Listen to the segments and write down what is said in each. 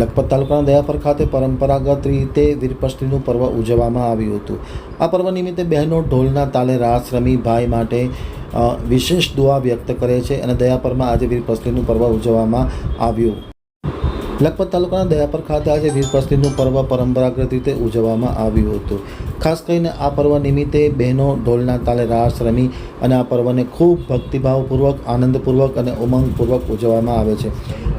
લખપત તાલુકાના દયાપર ખાતે પરંપરાગત રીતે વીરપષ્ટીનું પર્વ ઉજવવામાં આવ્યું હતું. આ પર્વ નિમિત્તે બહેનો ઢોલના તાલે રાસ રમી ભાઈ માટે વિશેષ દુઆ વ્યક્ત કરે છે અને દયાપરમાં આજે વીરપષ્ટીનું પર્વ ઉજવવામાં આવ્યું. લખપત તાલુકાના દયાપર ખાતે આજે વીરપષ્ટીનું પર્વ પરંપરાગત રીતે ઉજવવામાં આવ્યું હતું. ખાસ કરીને આ પર્વ નિમિત્તે બહેનો ઢોલના તાલે રાસ રમી અને આ પર્વને ખૂબ ભક્તિભાવપૂર્વક, આનંદપૂર્વક અને ઉમંગપૂર્વક ઉજવવામાં આવે છે.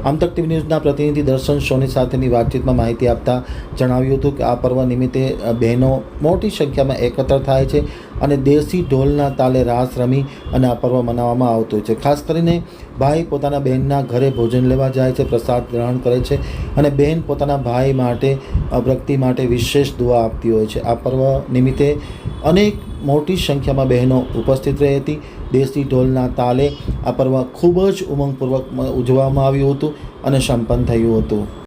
આમતક ટીવી ન્યૂઝના પ્રતિનિધિ દર્શન સોની સાથેની વાતચીતમાં માહિતી આપતા જણાવ્યું હતું કે આ પર્વ નિમિત્તે બહેનો મોટી સંખ્યામાં એકત્ર થાય છે અને દેશી ઢોલના તાલે રાસ રમી અને આ પર્વ મનાવવામાં આવતું છે. ખાસ કરીને ભાઈ પોતાના બહેનના ઘરે ભોજન લેવા જાય છે, પ્રસાદ ગ્રહણ કરે છે અને બહેન પોતાના ભાઈ માટે વ્યક્તિ માટે વિશેષ દુઆ આપતી હોય છે. આ પર્વ નિમિત્તે અનેક મોટી સંખ્યામાં બહેનો ઉપસ્થિત રહી હતી. દેશી ઢોલના તાલે આ પર્વ ખૂબ જ ઉમંગપૂર્વક ઉજવવામાં આવ્યું હતું અને સંપન્ન થયું હતું.